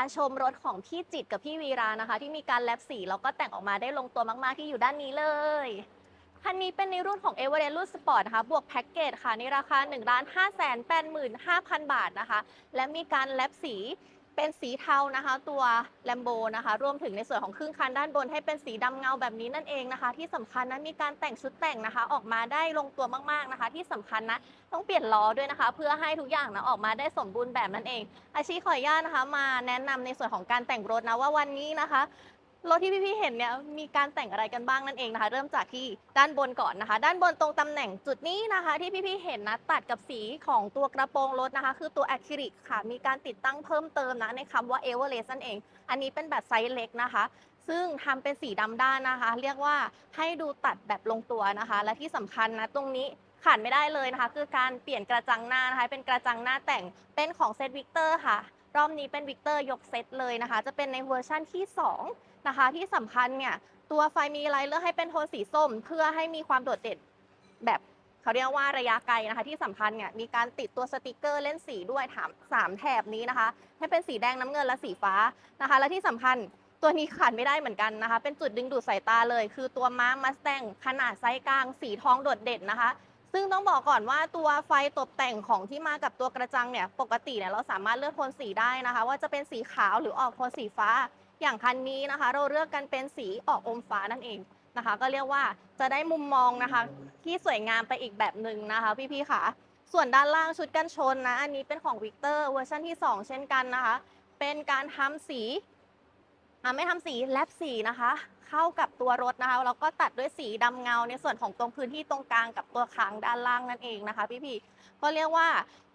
าชมรถของพี่จิตกับพี่วีรานะคะ ที่มีการแลบสีแล้วก็แต่งออกมาได้ลงตัวมาก ๆ ที่อยู่ด้านนี้เลยคันนี้เป็นในรุ่นของ e v e r e s t รุ่นสปอร์ตนะคะ บวกแพ็กเกจค่ะ ในราคา 1 5 8 5 0 0 0 บาทนะคะ และมีการแลบสี เป็นสีเทานะคะ ตัวแลมโบนะคะ รวมถึงในส่วนของครึ่งคันด้านบนให้เป็นสีดำเงาแบบนี้นั่นเองนะคะ ที่สำคัญนะมีการแต่งชุดแต่งนะคะ ออกมาได้ลงตัวมากๆนะคะ ที่สำคัญนะต้องเปลี่ยนล้อด้วยนะคะ เพื่อให้ทุกอย่างนะออกมาได้สมบูรณ์แบบนั่นเอง อาชีขออนุญาตนะคะ มาแนะนำในส่วนของการแต่งรถนะว่าวันนี้นะคะ รถที่พี่ๆเห็นเนี่ยมีการแต่งอะไรกันบ้างนั่นเองนะคะ เริ่มจากที่ด้านบนก่อนนะคะ ด้านบนตรงตำแหน่งจุดนี้นะคะ ที่พี่ๆเห็นนะตัดกับสีของตัวกระโปรงรถนะคะ คือตัวอะคริลิกค่ะ มีการติดตั้งเพิ่มเติมนะในคำว่าเอเวอเรสต์นั่นเอง อันนี้เป็นแบบไซส์เล็กนะคะ ซึ่งทำเป็นสีดำด้านนะคะ เรียกว่าให้ดูตัดแบบลงตัวนะคะ และที่สำคัญนะตรงนี้ขาดไม่ได้เลยนะคะ คือการเปลี่ยนกระจังหน้านะคะ เป็นกระจังหน้าแต่งเป็นของเซตวิกเตอร์ค่ะ รอบนี้เป็นวิกเตอร์ยกเซตเลยนะคะ จะเป็นในเวอร์ชั่นที่2นะคะ ที่สำคัญเนี่ยตัวไฟมีไลท์เลือกให้เป็นโทนสีส้ม เพื่อให้มีความโดดเด่นแบบเขาเรียกว่าระยะไกลนะคะ ที่สำคัญเนี่ยมีการติดตัวสติกเกอร์เล่นสีด้วยถามสามแถบนี้นะคะ ให้เป็นสีแดงน้ำเงินและสีฟ้านะคะ และที่สำคัญตัวนี้ขาดไม่ได้เหมือนกันนะคะ เป็นจุดดึงดูดสายตาเลย คือตัวม้ามัสแตงขนาดไซส์กลาง สีทองโดดเด่นนะคะ ซึ่งต้องบอกก่อนว่าตัวไฟตกแต่งของที่มากับตัวกระจังเนี่ยปกติเนี่ยเราสามารถเลือกโทนสีได้นะคะ ว่าจะเป็นสีขาวหรือออกโทนสีฟ้า อย่างคันนี้นะคะ เราเลือกกันเป็นสีออกอมฟ้านั่นเองนะคะ ก็เรียกว่าจะได้มุมมองนะคะ ที่สวยงามไปอีกแบบหนึ่งนะคะ พี่ๆค่ะ ส่วนด้านล่างชุดกันชนนะ อันนี้เป็นของวิกเตอร์เวอร์ชันที่ 2 เช่นกันนะคะ เป็นการทำสี ไม่ทำสีแลบสีนะคะ เข้ากับตัวรถนะคะแล้วก็ตัดด้วยสีดำเงาในส่วนของตรงพื้นที่ตรงกลางกับตัวคางด้านล่างนั่นเองนะคะพี่ๆก็เรียกว่า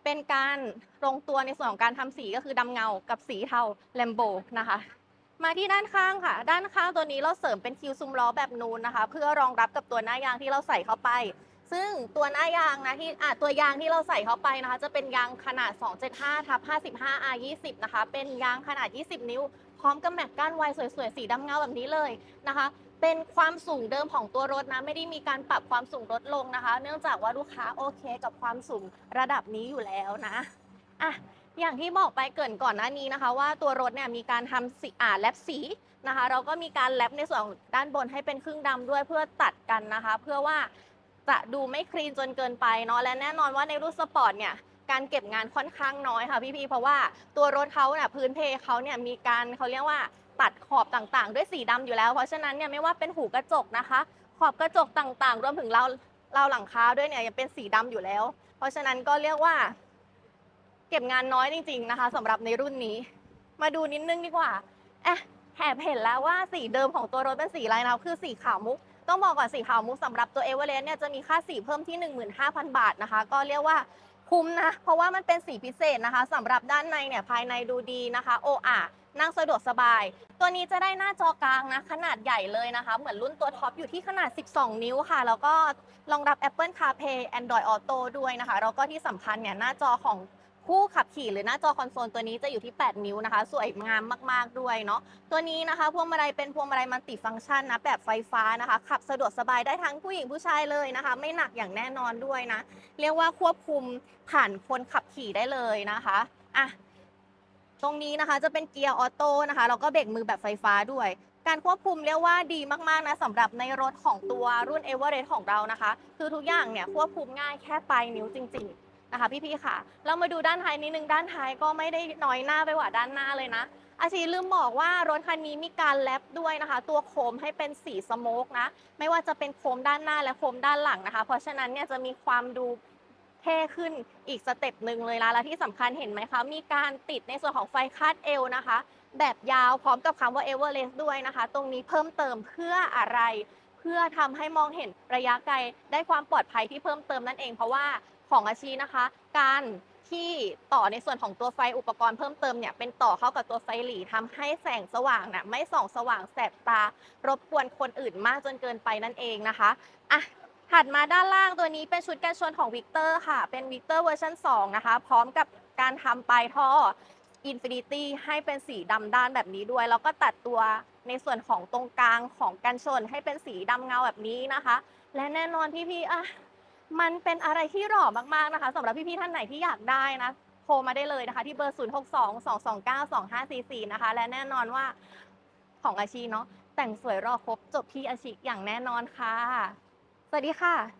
เป็นการลงตัวในส่วนของการทำสีก็คือดำเงากับสีเทาแลมโบนะคะมาที่ด้านข้างค่ะ ด้านข้างตัวนี้เราเสริมเป็นคิวซุ้มล้อแบบนูนนะคะ เพื่อรองรับกับตัวหน้ายางที่เราใส่เข้าไป ซึ่งตัวหน้ายางนะที่อะตัวยางที่เราใส่เข้าไปนะคะ จะเป็นยางขนาด 275ทับ55 R 20นะคะ เป็นยางขนาด 20 นิ้ว พร้อมกับแม็กก้านไวสวยๆ สีดำเงาแบบนี้เลยนะคะ เป็นความสูงเดิมของตัวรถนะ ไม่ได้มีการปรับความสูงลดลงนะคะ เนื่องจากว่าลูกค้าโอเคกับความสูงระดับนี้อยู่แล้วนะอะอย่างที่บอกไปเกินก่อนหน้านี้นะคะ ว่าตัวรถเนี่ยมีการทำสีอ่าแลบสีนะคะ เราก็มีการแลบในส่วนด้านบนให้เป็นครึ่งดำด้วยเพื่อตัดกันนะคะ เพื่อว่าจะดูไม่คลีนจนเกินไปเนาะและแน่นอนว่าในรุ่นสปอร์ตเนี่ย การเก็บงานค่อนข้างน้อยค่ะพี่ๆเพราะว่าตัวรถเขาเนี่ยพื้นเพเขาเนี่ยมีการเขาเรียกว่าตัดขอบต่างๆ ด้วยสีดำอยู่แล้ว เพราะฉะนั้นเนี่ยไม่ว่าเป็นหูกระจกนะคะ ขอบกระจกต่างๆ รวมถึงเราเราหลังคาด้วยเนี่ยยังเป็นสีดำอยู่แล้ว เพราะฉะนั้นก็เรียกว่า เก็บงานน้อยจริง ๆนะคะสำหรับในรุ่นนี้ มาดูนิดนึงดีกว่าแอะแอบเห็นแล้วว่าสีเดิมของตัวรถเป็นสีอะไรนะคือสีขาวมุกต้องบอกก่อนสีขาวมุกสำหรับตัวเอเวอเรสต์เนี่ยจะมีค่าสีเพิ่มที่ 15,000 บาทนะคะ ก็เรียกว่า คุ้มนะ เพราะว่ามันเป็นสีพิเศษนะคะสำหรับด้านในเนี่ยภายในดูดีนะคะโออานั่งสะดวกสบาย ตัวนี้จะได้หน้าจอกลางนะ ขนาดใหญ่เลยนะคะ เหมือนรุ่นตัวท็อปอยู่ที่ขนาด 12 นิ้วค่ะ แล้วก็รองรับ Apple CarPlay Android Auto ด้วยนะคะ แล้วก็ที่สำคัญเนี่ยหน้าจอของ ผู้ขับขี่หรือหน้าจอคอนโซลตัวนี้จะอยู่ที่ 8 นิ้วนะคะ สวยงามมากๆด้วยเนาะตัวนี้นะคะ พวงมาลัยเป็นพวงมาลัยมัลติฟังก์ชันนะแบบไฟฟ้านะคะ ขับสะดวกสบายได้ทั้งผู้หญิงผู้ชายเลยนะคะ ไม่หนักอย่างแน่นอนด้วยนะ เรียกว่าควบคุมผ่านคนขับขี่ได้เลยนะคะอะตรงนี้นะคะจะเป็นเกียร์ออโต้นะคะแล้วก็เบรกมือแบบไฟฟ้าด้วย การควบคุมเรียกว่าดีมากๆนะสำหรับในรถของตัวรุ่น e v e r e s t ของเรานะคะ คือทุกอย่างเนี่ยควบคุมง่ายแค่ปลายนิ้วจริง ๆ นะคะพี่ๆค่ะ เรามาดูด้านท้ายนิดนึงด้านท้ายก็ไม่ได้น้อยหน้าไปกว่าด้านหน้าเลยนะ อาชีลืมบอกว่ารถคันนี้มีการแลปด้วยนะคะ ตัวโคมให้เป็นสีสโมกนะ ไม่ว่าจะเป็นโคมด้านหน้าและโคมด้านหลังนะคะ เพราะฉะนั้นเนี่ยจะมีความดูเท่ขึ้นอีกสเต็ปหนึ่งเลยนะและที่สำคัญเห็นไหมคะ มีการติดในส่วนของไฟคาดเอวนะคะ แบบยาวพร้อมกับคำว่า Everest ด้วยนะคะ ตรงนี้เพิ่มเติมเพื่ออะไร เพื่อทำให้มองเห็นระยะไกลได้ความปลอดภัยที่เพิ่มเติมนั่นเองเพราะว่า ของอาชีนะคะ การที่ต่อในส่วนของตัวไฟอุปกรณ์เพิ่มเติมเนี่ยเป็นต่อเข้ากับตัวไฟหลีทำให้แสงสว่างน่ะไม่ส่องสว่างแสบตา รบกวนคนอื่นมากจนเกินไปนั่นเองนะคะอะถัดมาด้านล่างตัวนี้เป็นชุดกันชนของวิกเตอร์ค่ะ เป็นวิกเตอร์เวอร์ชัน2นะคะ พร้อมกับการทำปลายท่อ Infinity ให้เป็นสีดำด้านแบบนี้ด้วย แล้วก็ตัดตัวในส่วนของตรงกลางของกันชนให้เป็นสีดำเงาแบบนี้นะคะ และแน่นอนพี่ๆอะ มันเป็นอะไรที่หล่อมากๆนะคะสำหรับพี่ๆท่านไหนที่อยากได้นะโทรมาได้เลยนะคะ ที่เบอร์ 0 6 2 2 2 9 2 5 4 4 นะคะ และแน่นอนว่าของอาชีเนาะแต่งสวยรอครบจบที่อาชีอย่างแน่นอนค่ะ สวัสดีค่ะ